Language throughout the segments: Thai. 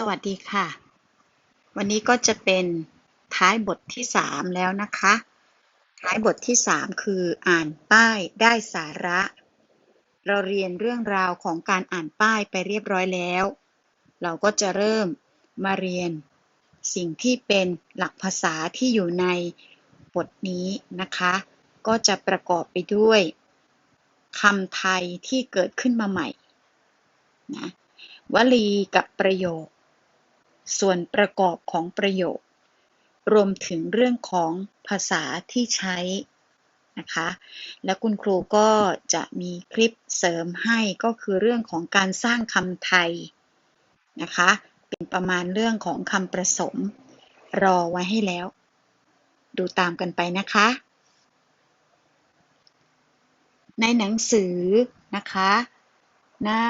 สวัสดีค่ะ วันนี้ก็จะเป็นท้ายบทที่ 3 แล้วนะคะ ท้ายบทที่ 3 คืออ่านป้ายได้สาระ เราเรียนเรื่องราวของการอ่านป้ายไปเรียบร้อยแล้ว เราก็จะเริ่มมาเรียนสิ่งที่เป็นหลักภาษาที่อยู่ในบทนี้นะคะ ก็จะประกอบไปด้วยคำไทยที่เกิดขึ้นมาใหม่นะวลีกับประโยค ส่วนประกอบของประโยค รวมถึงเรื่องของภาษาที่ใช้นะคะ และคุณครูก็จะมีคลิปเสริมให้ก็คือเรื่องของการสร้างคำไทยนะคะ เป็นประมาณเรื่องของคำประสม รอไว้ให้แล้ว ดูตามกันไปนะคะ ในหนังสือนะคะ หน้า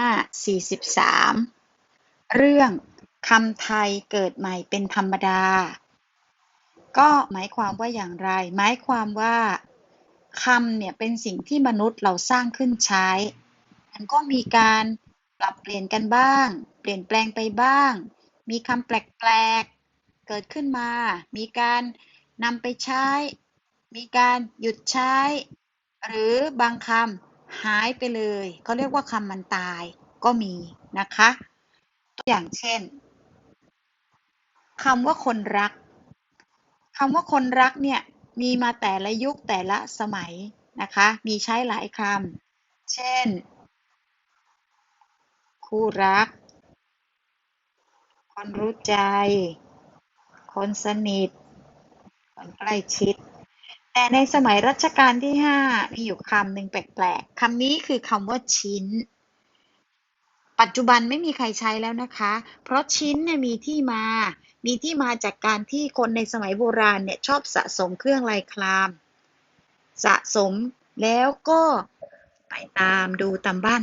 43 เรื่อง คำไทยเกิดใหม่เป็นธรรมดา ก็หมายความว่าอย่างไร หมายความว่าคำเนี่ยเป็นสิ่งที่มนุษย์เราสร้างขึ้นใช้ มันก็มีการปรับเปลี่ยนกันบ้าง เปลี่ยนแปลงไปบ้าง มีคำแปลกๆ เกิดขึ้นมา มีการนำไปใช้ มีการหยุดใช้ หรือบางคำหายไปเลย เขาเรียกว่าคำมันตายก็มีนะคะ ตัวอย่างเช่น คำว่าคนรักคำว่าคนรักเนี่ยมีมาแต่ละยุคแต่ละสมัยนะคะ มีใช้หลายคำ เช่น คู่รัก คนรู้ใจ คนสนิท คนใกล้ชิด แต่ในสมัยรัชกาลที่ 5 มีอยู่คำหนึ่งแปลกๆ คำนี้คือคำว่าชิ้น ปัจจุบันไม่มีใครใช้แล้วนะคะ เพราะชิ้นเนี่ยมีที่มา มีที่มาจากการที่คนในสมัยโบราณเนี่ยชอบสะสมเครื่องลายคลาม สะสมแล้วก็ไปตามดูตามบ้าน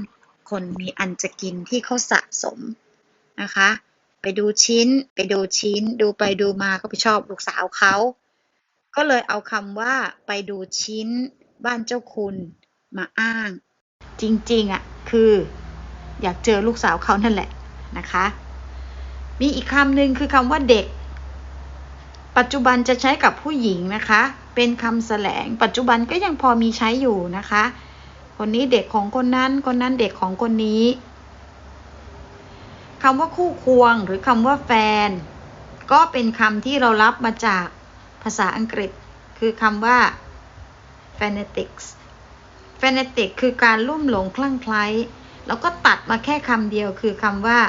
คนมีอันจะกินที่เขาสะสมนะคะ ไปดูชิ้นไปดูชิ้น ดูไปดูมาก็ไปชอบลูกสาวเขาก็เลยเอาคำว่าไปดูชิ้นบ้านเจ้าคุณมาอ้าง จริงๆอะคืออยากเจอลูกสาวเขานั่นแหละนะคะ มีอีกคำหนึ่งคือคำว่าเด็ก ปัจจุบันจะใช้กับผู้หญิงนะคะ เป็นคำแสลง ปัจจุบันก็ยังพอมีใช้อยู่นะคะ คนนี้เด็กของคนนั้น คนนั้นเด็กของคนนี้คำว่าคู่ควงหรือคำว่าแฟน ก็เป็นคำที่เรารับมาจากภาษาอังกฤษ คือคำว่า fanatics fanatic คือการลุ่มหลงคลั่งไคล้แล้วก็ตัดมาแค่คำเดียวคือคำว่า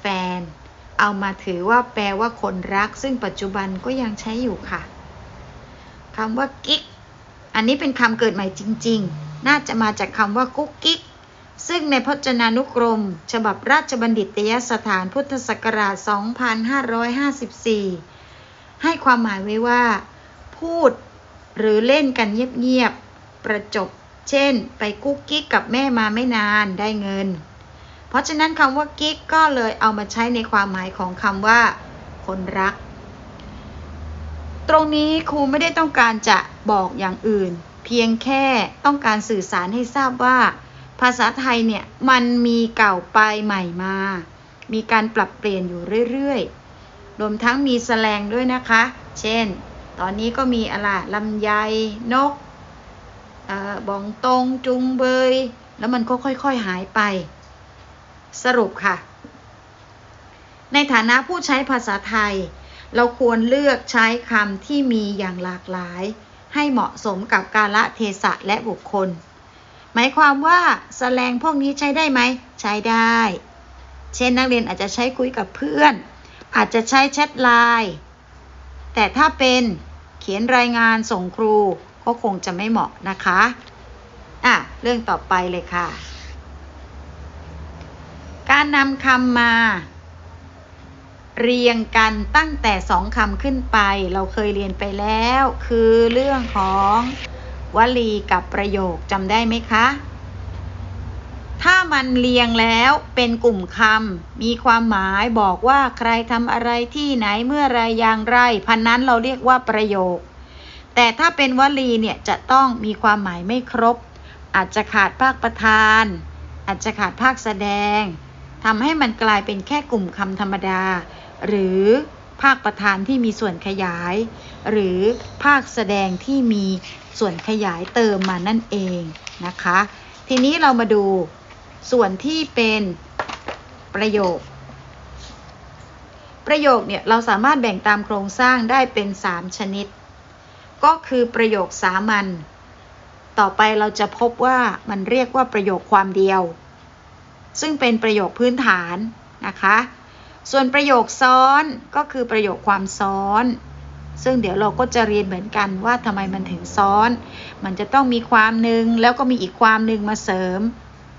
แฟน เอามาถือว่าแปลว่าคนรัก ซึ่งปัจจุบันก็ยังใช้อยู่ค่ะคำว่ากิ๊ก อันนี้เป็นคำเกิดใหม่จริง ๆ น่าจะมาจากคำว่ากุ๊กกิ๊ก ซึ่งในพจนานุกรม ฉบับราชบัณฑิตยสถานพุทธศักราช 2554 ให้ความหมายไว้ว่า พูดหรือเล่นกันเงียบๆ ประจบ เช่น ไปกุ๊กกิ๊กกับแม่มาไม่นานได้เงิน เพราะฉะนั้นคำว่ากิ๊กก็เลยเอามาใช้ในความหมายของคำว่า คนรัก ตรงนี้ครูไม่ได้ต้องการจะบอกอย่างอื่น เพียงแค่ต้องการสื่อสารให้ทราบว่า ภาษาไทยเนี่ยมันมีเก่าไปใหม่มา มีการปรับเปลี่ยนอยู่เรื่อยๆ รวมทั้งมีแสลงด้วยนะคะ เช่น ตอนนี้ก็มีอะไรลำไยนกบองตรงจุงเบย แล้วมันก็ค่อยๆหายไป สรุปค่ะ ในฐานะผู้ใช้ภาษาไทย เราควรเลือกใช้คำที่มีอย่างหลากหลาย ให้เหมาะสมกับกาลเทศะและบุคคล หมายความว่าแสลงพวกนี้ใช้ได้ไหม ใช้ได้ เช่นนักเรียนอาจจะใช้คุยกับเพื่อน อาจจะใช้แชทไลน์แต่ถ้าเป็นเขียนรายงานส่งครูก็คงจะไม่เหมาะนะคะ อะ เรื่องต่อไปเลยค่ะ การนำคำมา เรียงกันตั้งแต่สองคำขึ้นไป เราเคยเรียนไปแล้ว คือเรื่องของวลีกับประโยคจำได้ไหมคะ ถ้ามันเรียงแล้วเป็นกลุ่มคำมีความหมายบอกว่าใครทำอะไรที่ไหนเมื่อไรอย่างไร พันนั้นเราเรียกว่าประโยค แต่ถ้าเป็นวลีเนี่ยจะต้องมีความหมายไม่ครบ อาจจะขาดภาคประธาน อาจจะขาดภาคแสดง ทำให้มันกลายเป็นแค่กลุ่มคำธรรมดา หรือภาคประธานที่มีส่วนขยาย หรือภาคแสดงที่มีส่วนขยายเติมมานั่นเองนะคะ ทีนี้เรามาดูส่วนที่เป็นประโยค ประโยคเนี่ยเราสามารถแบ่งตามโครงสร้างได้เป็น 3 ชนิด ก็คือประโยคสามัญต่อไปเราจะพบว่ามันเรียกว่าประโยคความเดียว ซึ่งเป็นประโยคพื้นฐานนะคะ ส่วนประโยคซ้อนก็คือประโยคความซ้อน ซึ่งเดี๋ยวเราก็จะเรียนเหมือนกันว่าทำไมมันถึงซ้อน มันจะต้องมีความหนึ่งแล้วก็มีอีกความหนึ่งมาเสริม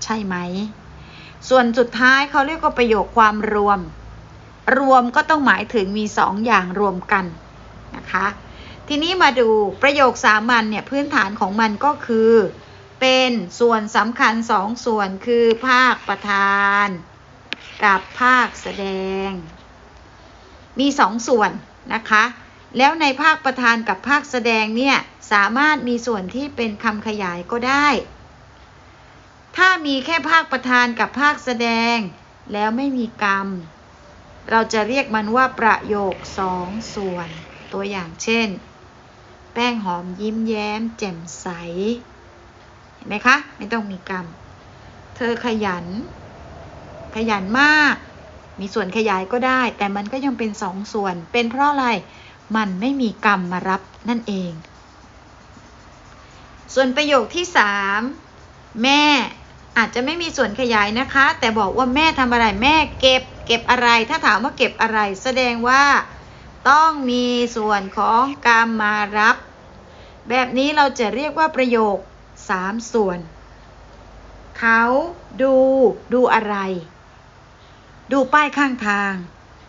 ใช่ไหม ส่วนสุดท้ายเขาเรียกว่าประโยคความรวม รวมก็ต้องหมายถึงมีสองอย่างรวมกันนะคะ ทีนี้มาดูประโยคสามัญเนี่ยพื้นฐานของมันก็คือ เป็นส่วนสำคัญสองส่วนคือภาคประธาน กับภาคแสดง มีสองส่วนนะคะ แล้วในภาคประธานกับภาคแสดงเนี่ยสามารถมีส่วนที่เป็นคำขยายก็ได้ ถ้ามีแค่ภาคประธานกับภาคแสดง แล้วไม่มีกรรม เราจะเรียกมันว่าประโยคสองส่วน ตัวอย่างเช่น แป้งหอมยิ้มแย้ม แจ่มใส ไหมคะ ไม่ต้องมีกรรม เธอขยัน ขยันมาก มีส่วนขยายก็ได้ แต่มันก็ยังเป็นสองส่วน เป็นเพราะอะไร มันไม่มีกรรมมารับนั่นเอง ส่วนประโยคที่สามแม่อาจจะไม่มีส่วนขยายนะคะ แต่บอกว่าแม่ทำอะไรแม่เก็บ เก็บอะไร ถ้าถามว่าเก็บอะไร แสดงว่าต้องมีส่วนของกรรมมารับ แบบนี้เราจะเรียกว่าประโยค สามส่วน เขาดูดูอะไร ดูป้ายข้างทาง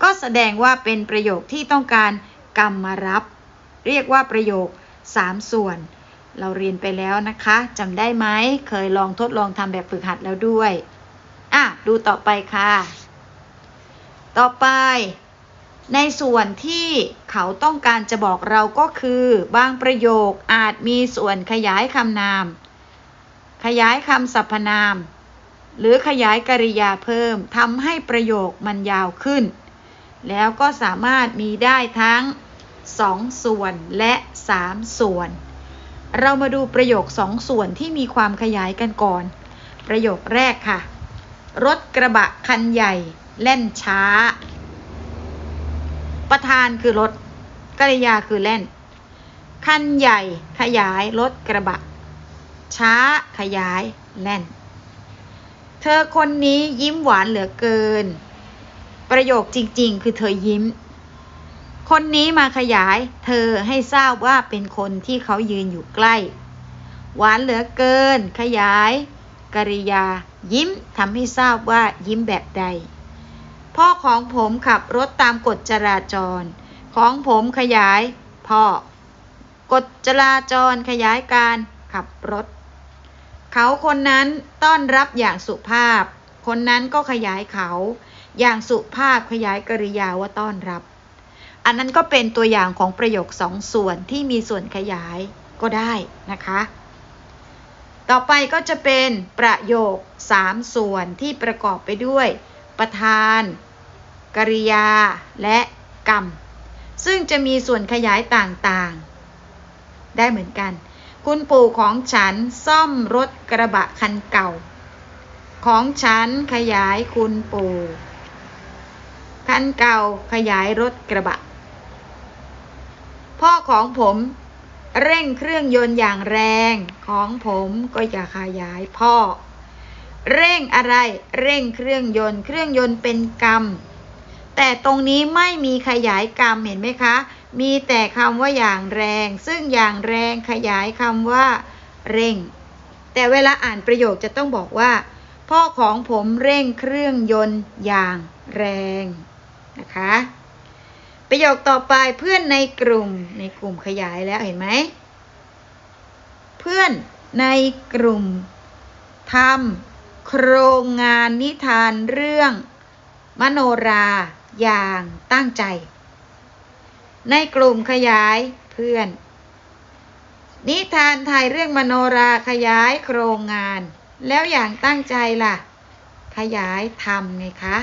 ก็แสดงว่าเป็นประโยคที่ต้องการกรรมมารับ เรียกว่าประโยคสามส่วน เราเรียนไปแล้วนะคะจำได้ไหมเคยลองทดลองทำแบบฝึกหัดแล้วด้วยอะดูต่อไปค่ะ ต่อไป ในส่วนที่เขาต้องการจะบอกเราก็คือ บางประโยคอาจมีส่วนขยายคำนาม ขยายคำสรรพนาม หรือขยายกริยาเพิ่มทำให้ประโยคมันยาวขึ้น แล้วก็สามารถมีได้ทั้ง 2 ส่วนและ 3 ส่วน เรามาดูประโยคสองส่วนที่มีความขยายกันก่อน ประโยคแรกค่ะ รถกระบะคันใหญ่ แล่นช้า ประธานคือรถกริยาคือแล่น คันใหญ่ขยายรถกระบะ ช้าขยายแล่น เธอคนนี้ยิ้มหวานเหลือเกิน ประโยคจริงๆ คือเธอยิ้ม คนนี้มาขยายเธอให้ทราบว่าเป็นคนที่เขายืนอยู่ใกล้ หวานเหลือเกิน ขยาย กริยา ยิ้มทำให้ทราบว่ายิ้มแบบใด พ่อของผมขับรถตามกฎจราจร ของผมขยาย พ่อกฎจราจรขยายการขับรถ เขาคนนั้นต้อนรับอย่างสุภาพ คนนั้นก็ขยายเขา อย่างสุภาพขยายกริยาว่าต้อนรับ อันนั้นก็เป็นตัวอย่างของประโยคสองส่วนที่มีส่วนขยายก็ได้นะคะ ต่อไปก็จะเป็นประโยคสามส่วนที่ประกอบไปด้วย ประธาน กริยา และกรรม ซึ่งจะมีส่วนขยายต่างๆ ได้เหมือนกัน คุณปู่ของฉันซ่อมรถกระบะคันเก่า ของฉันขยายคุณปู่คันเก่าขยายรถกระบะ พ่อของผมเร่งเครื่องยนต์อย่างแรงของผมก็จะขยายพ่อ เร่งอะไรเร่งเครื่องยนต์ เครื่องยนต์เป็นกรรม แต่ตรงนี้ไม่มีขยายกรรมเห็นไหมคะ มีแต่คำว่าอย่างแรง ซึ่งอย่างแรงขยายคำว่า เร่ง แต่เวลาอ่านประโยคจะต้องบอกว่า พ่อของผมเร่งเครื่องยนต์อย่างแรงนะคะ ประโยคต่อไปเพื่อนในกลุ่มในกลุ่มขยายแล้วเห็นไหม เพื่อนในกลุ่มทำโครงงานนิทานเรื่องมโนรา อย่างตั้งใจ ในกลุ่มขยายเพื่อน นิทานไทยเรื่องมโนราขยายโครงงาน แล้วอย่างตั้งใจล่ะ ขยายทำไงคะ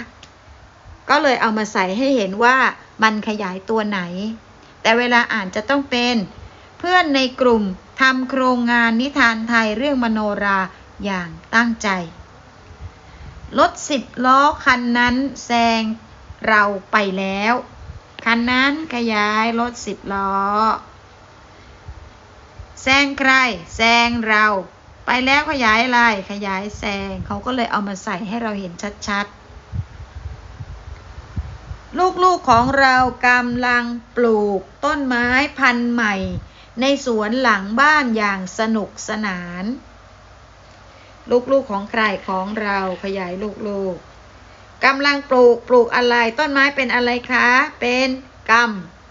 ก็เลยเอามาใส่ให้เห็นว่ามันขยายตัวไหน แต่เวลาอ่านจะต้องเป็นเพื่อนในกลุ่มทำโครงงานนิทานไทยเรื่องมโนราอย่างตั้งใจรถสิบล้อคันนั้นแซง เราไปแล้ว คันนั้นขยายรถสิบล้อ แซงใคร แซงเรา ไปแล้วขยายอะไร ขยายแซง เขาก็เลยเอามาใส่ให้เราเห็นชัดๆ ลูกๆของเรากำลังปลูกต้นไม้พันธุ์ใหม่ ในสวนหลังบ้านอย่างสนุกสนาน ลูกๆของใครของเราขยายลูกๆ กำลังปลูกปลูกอะไรต้นไม้เป็นอะไรคะ เป็นก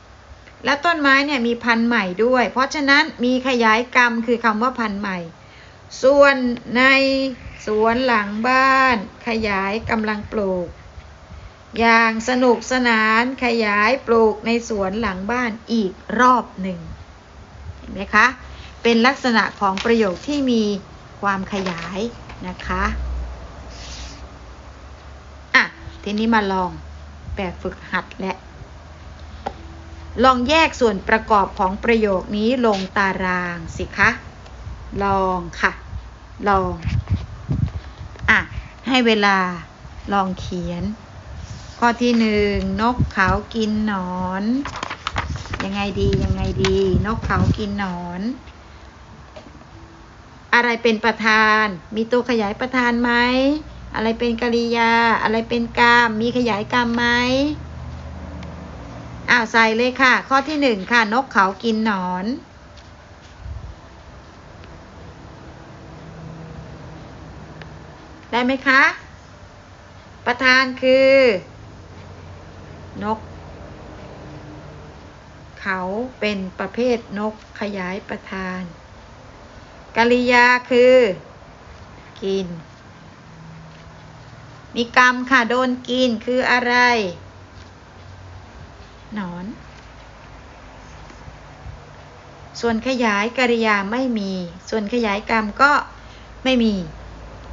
ำแล้วต้นไม้เนี่ยมีพันธุ์ใหม่ด้วย เพราะฉะนั้นมีขยายกรรมคือคำว่าพันธุ์ใหม่ ส่วนในสวนหลังบ้าน ขยายกำลังปลูก อย่างสนุกสนานขยายปลูกในสวนหลังบ้านอีกรอบหนึ่งเห็นไหมคะ เป็นลักษณะของประโยคที่มีความขยายนะคะ ทีนี้มาลองแบบฝึกหัดและ ลองแยกส่วนประกอบของประโยคนี้ลงตารางสิคะ ลองค่ะ ลอง อะ ให้เวลาลองเขียน ข้อที่หนึ่งนกเขากินหนอน ยังไงดียังไงดี นกเขากินหนอนอะไรเป็นประธาน มีตัวขยายประธานไหม อะไรเป็นกริยา อะไรเป็นกรรม มีขยายกรรมไหมอ้าวใส่เลยค่ะ ข้อที่หนึ่งค่ะ นกเขากินหนอน ได้ไหมคะ ประธานคือ นก เขาเป็นประเภทนกขยายประธานกริยาคือ กิน มีกรรมค่ะ โดนกินคืออะไร หนอน ส่วนขยายกริยาไม่มี ส่วนขยายกรรมก็ไม่มี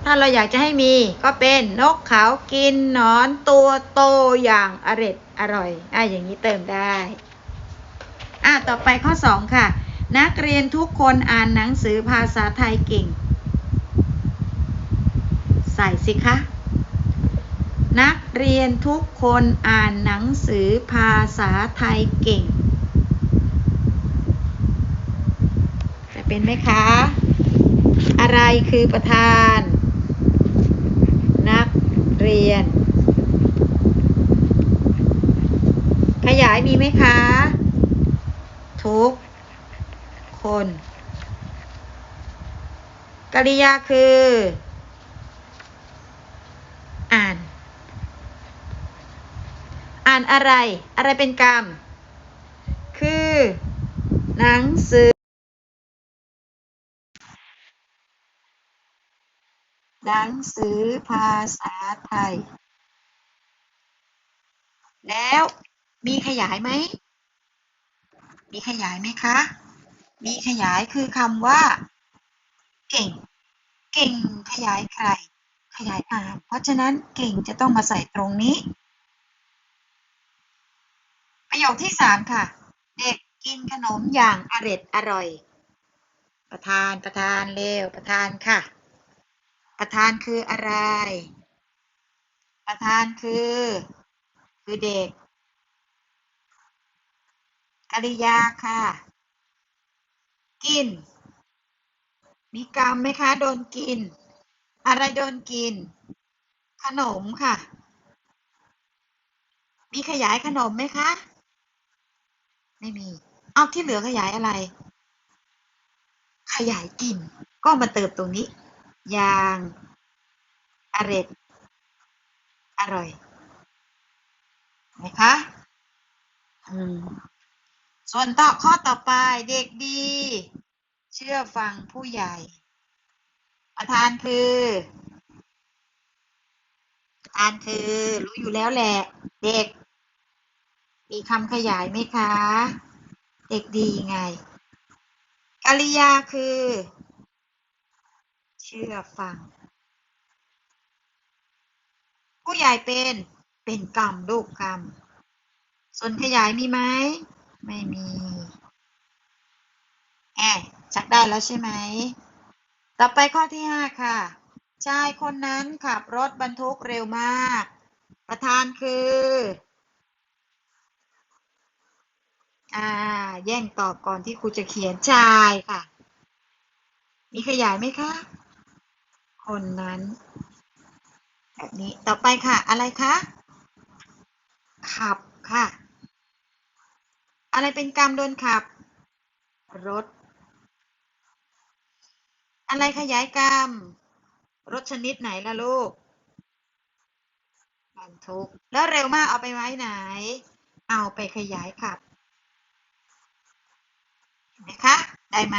ถ้าเราอยากจะให้มีก็เป็นนกเขากินหนอนตัวโตอย่างอร็ดอร่อยอะอย่างนี้เติมได้อะต่อไปข้อ 2 ค่ะ นักเรียนทุกคนอ่านหนังสือภาษาไทยเก่ง ใส่สิคะ นักเรียนทุกคนอ่านหนังสือภาษาไทยเก่ง จะเป็นไหมคะ อะไรคือประธาน นักเรียน ขยายมีไหมคะ ทุกคนกริยาคือ อ่าน อ่านอะไร อะไรเป็นกรรม คือ หนังสือ หนังสือภาษาไทย แล้วมีขยายไหม มีขยายไหมคะ มีขยายคือคำว่า เก่ง เก่งขยายใคร ขยายอ่านเพราะฉะนั้นเก่งจะต้องมาใส่ตรงนี้ ประโยคที่สามค่ะ เด็กกินขนมอย่างอร็ดอร่อย ประธานประธานเร็วประธานค่ะ ประธานคืออะไร ประธานคือ คือเด็กกริยาค่ะ กิน มีกรรมไหมคะโดนกิน อะไรโดนกิน ขนมค่ะ มีขยายขนมไหมคะ ไม่มี เอาที่เหลือขยายอะไร ขยายกินก็มาเติมตรงนี้ อย่างอร็ดอร่อยไหมคะอืมส่วนต่อข้อต่อไปเด็กดี เชื่อฟังผู้ใหญ่ ประธานคือประธานคือ รู้อยู่แล้วแหละ เด็ก มีคำขยายไหมคะ เด็กดียังไง กริยาคือ เชื่อฟัง ผู้ใหญ่เป็นเป็นกรรมลูกกรรม ส่วนขยายมีไหม ไม่มีแอบชักได้แล้วใช่ไหม ต่อไปข้อที่ห้าค่ะ ชายคนนั้นขับรถบรรทุกเร็วมาก ประธานคือ อ่า แย่งตอบก่อนที่ครูจะเขียนชายค่ะ มีขยายไหมคะ คนนั้น แบบนี้ต่อไปค่ะ อะไรคะ ขับค่ะ อะไรเป็นกรรมโดนขับ รถ อะไรขยายกรรม รถชนิดไหนล่ะลูกบรรทุก แล้วเร็วมากเอาไปไว้ไหน เอาไปขยายขับ นไหมคะ ได้ไหม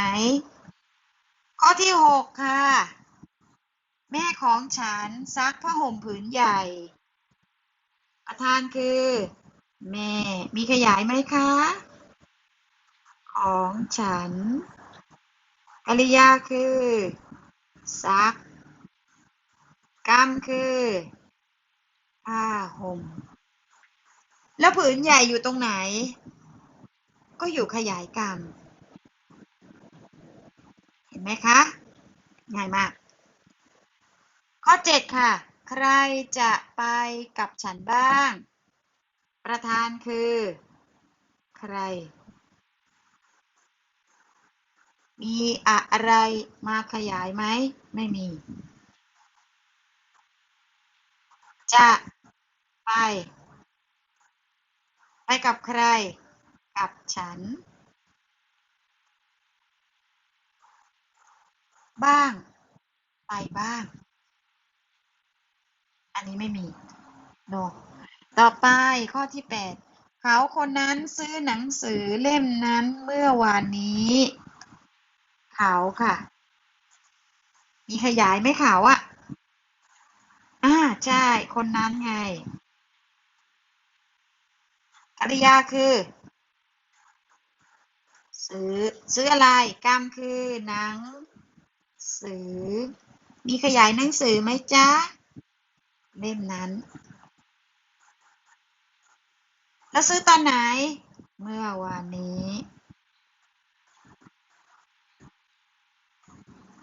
ข้อที่หกค่ะ แม่ของฉันซักผ้าห่มผืนใหญ่ ประธานคือ แม่ มีขยายไหมคะ ของฉัน กริยาคือ ซักกรรมคือผ้าห่ม แล้วผืนใหญ่อยู่ตรงไหน ก็อยู่ขยายกรรม นไหมคะ ง่ายมาก ข้อ 7 ค่ะ ใครจะไปกับฉันบ้าง ประธานคือ ใคร มีอะไรมาขยายไหม ไม่มี จะไป ไปกับใคร กับฉัน บ้าง ไปบ้าง อันนี้ไม่มีโนต่อไปข้อที่8เขาคนนั้นซื้อหนังสือเล่มนั้นเมื่อวานนี้ เขาค่ะ มีขยายไหมเขาอะอ่าใช่ คนนั้นไงกริยาคือ ซื้อ ซื้ออะไรกรรมคือหนัง สือ มีขยายหนังสือไหมจ๊ะ เล่มนั้น แล้วซื้อตอนไหน เมื่อวานนี้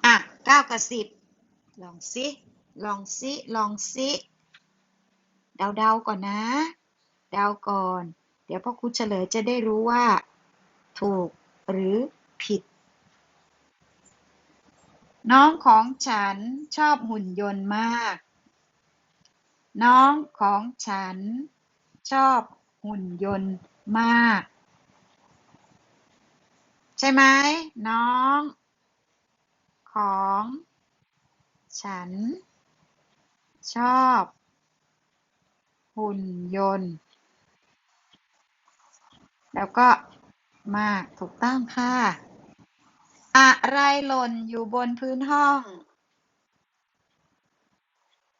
อะเก้ากับสิบลองสิลองสิลองสิเดาเดาๆก่อนนะ เดาก่อน เดี๋ยวพ่อครูเฉลยจะได้รู้ว่า ถูกหรือผิด น้องของฉันชอบหุ่นยนต์มาก น้องของฉันชอบหุ่นยนต์มาก ใช่ไหมน้อง ของ ฉัน ชอบ หุ่นยนต์ แล้วก็มากถูกต้องค่ะ อะไรหล่นอยู่บนพื้นห้อง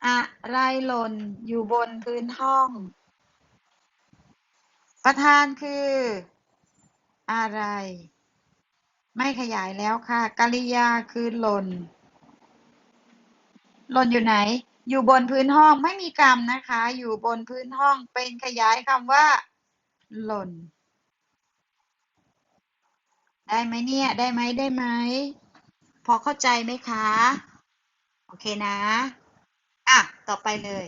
อะไรหล่นอยู่บนพื้นห้อง ประธานคือ อะไร ไม่ขยายแล้วค่ะกริยาคือหล่น หล่นอยู่ไหน อยู่บนพื้นห้องไม่มีกรรมนะคะ อยู่บนพื้นห้องเป็นขยายคำว่า หล่น ได้ไหมเนี่ย ได้ไหมได้ไหม พอเข้าใจไหมคะ โอเคนะ อะ ต่อไปเลย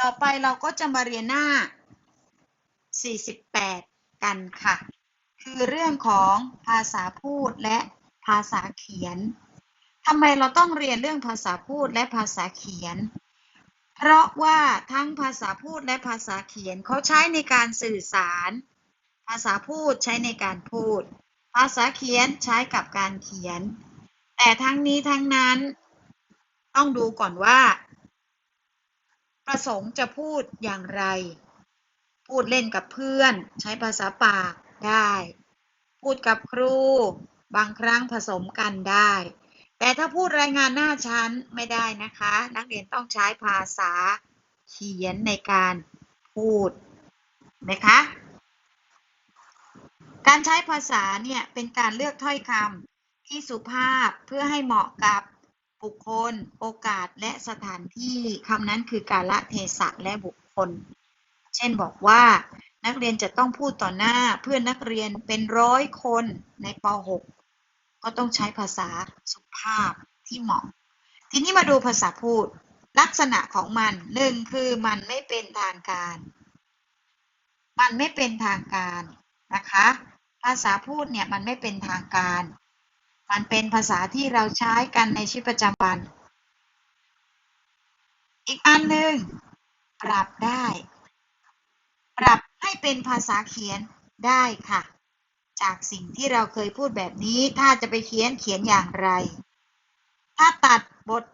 ต่อไปเราก็จะมาเรียนหน้า 48 กันค่ะ คือเรื่องของภาษาพูดและภาษาเขียนทำไมเราต้องเรียนเรื่องภาษาพูดและภาษาเขียน เพราะว่าทั้งภาษาพูดและภาษาเขียนเขาใช้ในการสื่อสาราษาพูดใช้ในการพูด ภาษาเขียนใช้กับการเขียน แต่ทั้งนี้ทั้งนั้น ต้องดูก่อนว่า ประสงค์จะพูดอย่างไร พูดเล่นกับเพื่อน ใช้ภาษาปากได้ พูดกับครู บางครั้งผสมกันได้ แต่ถ้าพูดรายงานหน้าชั้นไม่ได้นะคะ นักเรียนต้องใช้ภาษาเขียนในการพูดนะคะ การใช้ภาษาเนี่ยเป็นการเลือกถ้อยคำที่สุภาพเพื่อให้เหมาะกับบุคคล โอกาสและสถานที่คำนั้นคือกาละเทศะและบุคคล เช่นบอกว่านักเรียนจะต้องพูดต่อหน้าเพื่อนนักเรียนเป็นร้อยคนในป .6 ก็ต้องใช้ภาษาสุภาพที่เหมาะ ทีนี้มาดูภาษาพูด ลักษณะของมันหนึ่งคือมันไม่เป็นทางการ มันไม่เป็นทางการ นะคะ ภาษาพูดเนี่ยมันไม่เป็นทางการ มันเป็นภาษาที่เราใช้กันในชีวิตประจำวัน อีกอันหนึ่งปรับได้ ปรับให้เป็นภาษาเขียนได้ค่ะ จากสิ่งที่เราเคยพูดแบบนี้ถ้าจะไปเขียนเขียนอย่างไร ถ้าตัดบท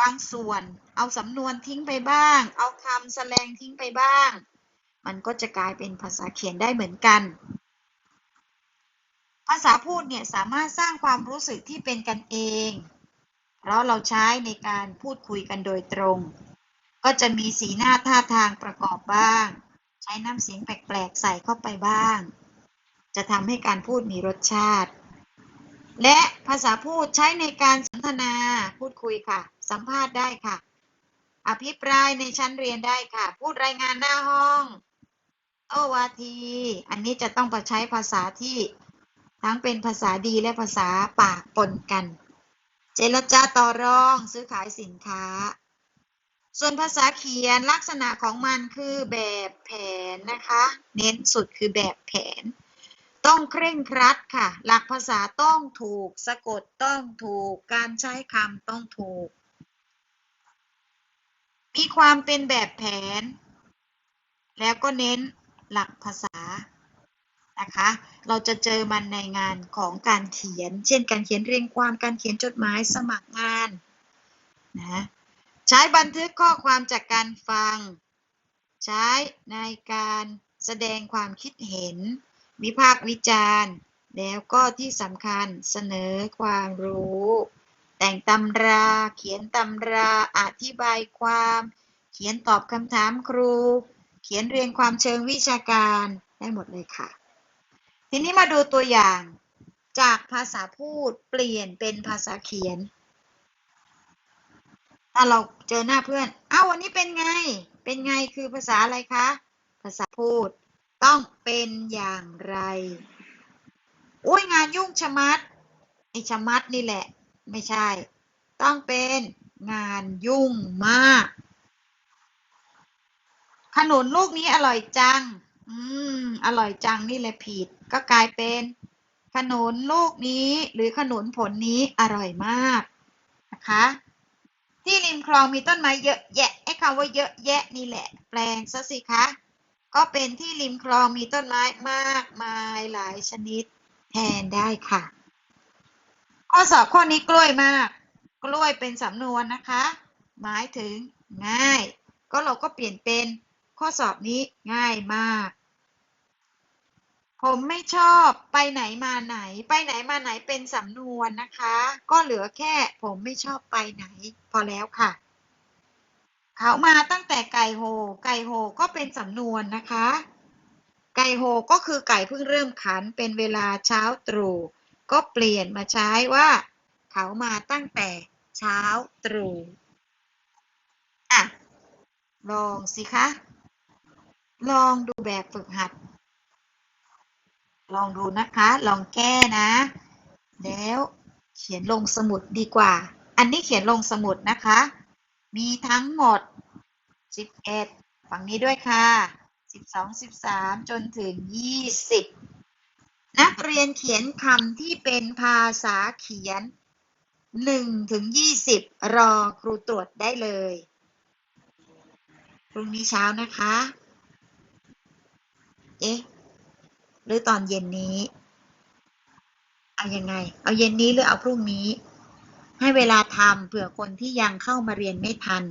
บางส่วน เอาสำนวนทิ้งไปบ้าง เอาคำแสลงทิ้งไปบ้าง มันก็จะกลายเป็นภาษาเขียนได้เหมือนกัน ภาษาพูดเนี่ยสามารถสร้างความรู้สึกที่เป็นกันเอง เพราะเราใช้ในการพูดคุยกันโดยตรง ก็จะมีสีหน้าท่าทางประกอบบ้าง ใช้น้ำเสียงแปลกๆใส่เข้าไปบ้าง จะทำให้การพูดมีรสชาติ และภาษาพูดใช้ในการสนทนาพูดคุยค่ะ สัมภาษณ์ได้ค่ะอภิปรายในชั้นเรียนได้ค่ะ พูดรายงานหน้าห้อง โอวาที อันนี้จะต้องใช้ภาษาที่ทั้งเป็นภาษาดีและภาษาปากปนกัน เจรจาต่อรองซื้อขายสินค้า ส่วนภาษาเขียนลักษณะของมันคือแบบแผนนะคะ เน้นสุดคือแบบแผน ต้องเคร่งครัดค่ะ หลักภาษาต้องถูก สะกดต้องถูก การใช้คำต้องถูก มีความเป็นแบบแผน แล้วก็เน้น หลักภาษานะคะ เราจะเจอมันในงานของการเขียน เช่น การเขียนเรียงความการเขียนจดหมายสมัครงานนะใช้บันทึกข้อความจากการฟัง ใช้ในการแสดงความคิดเห็น วิพากษ์วิจารณ์ แล้วก็ที่สำคัญเสนอความรู้ แต่งตำราเขียนตำราอธิบายความ เขียนตอบคำถามครู ขียนเรียงความเชิงวิชาการได้หมดเลยค่ะ ทีนี้มาดูตัวอย่างจากภาษาพูดเปลี่ยนเป็นภาษาเขียนถ้าเราเจอหน้าเพื่อน เอ้าวันนี้เป็นไง เป็นไงคือภาษาอะไรคะ ภาษาพูด ต้องเป็นอย่างไรโอ้ยงานยุ่งชะมัดไอชะมัดนี่แหละ ไม่ใช่ ต้องเป็นงานยุ่งมาก ขนุนลูกนี้อร่อยจัง อืม อร่อยจังนี่แหละผิด ก็กลายเป็น ขนุนลูกนี้ หรือขนุนผลนี้อร่อยมากนะคะ ที่ริมคลองมีต้นไม้เยอะแยะ ไอ้คำว่าเยอะแยะนี่แหละ แปลงซะสิคะ ก็เป็นที่ริมคลองมีต้นไม้มากมายหลายชนิดแทนได้ค่ะ ข้อสอบข้อนี้กล้วยมาก กล้วยเป็นสำนวนนะคะ หมายถึงง่าย ก็เราก็เปลี่ยนเป็น ข้อสอบนี้ง่ายมาก ผมไม่ชอบไปไหนมาไหน ไปไหนมาไหนเป็นสำนวนนะคะ ก็เหลือแค่ผมไม่ชอบไปไหน พอแล้วค่ะ เขามาตั้งแต่ไก่โห ไก่โหก็เป็นสำนวนนะคะ ไก่โหก็คือไก่เพิ่งเริ่มขันเป็นเวลาเช้าตรู่ก็เปลี่ยนมาใช้ว่า เขามาตั้งแต่เช้าตรู่อะลองสิคะ ลองดูแบบฝึกหัด ลองดูนะคะ ลองแก้นะ แล้วเขียนลงสมุดดีกว่า อันนี้เขียนลงสมุดนะคะ มีทั้งหมด 11 ฝั่งนี้ด้วยค่ะ 12 13 จนถึง 20 นักเรียนเขียนคำที่เป็นภาษาเขียน 1 ถึง 20 รอครูตรวจได้เลย พรุ่งนี้เช้านะคะ เอ๊ะหรือตอนเย็นนี้ เอายังไง เอาเย็นนี้หรือเอาพรุ่งนี้ ให้เวลาทำเผื่อคนที่ยังเข้ามาเรียนไม่ทัน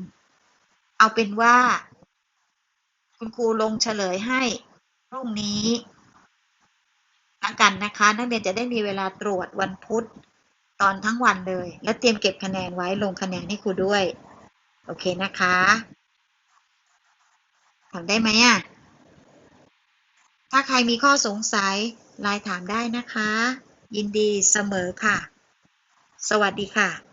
เอาเป็นว่า คุณครูลงเฉลยให้พรุ่งนี้ละกันนะคะ นักเรียนจะได้มีเวลาตรวจวันพุธตอนทั้งวันเลย แล้วเตรียมเก็บคะแนนไว้ลงคะแนนให้ครูด้วย โอเคนะคะทำได้ไหมอะ ถ้าใครมีข้อสงสัยไลน์ถามได้นะคะ ยินดีเสมอค่ะ สวัสดีค่ะ